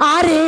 আরে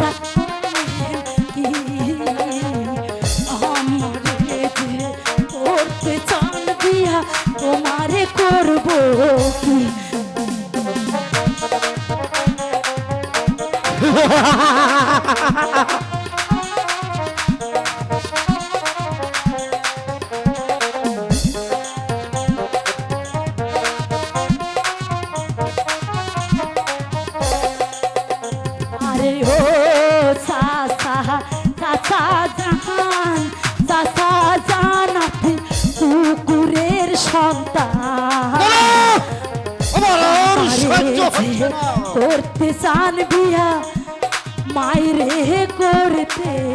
Ha ha ha ha ha! और किसान भी माय रे कोरते।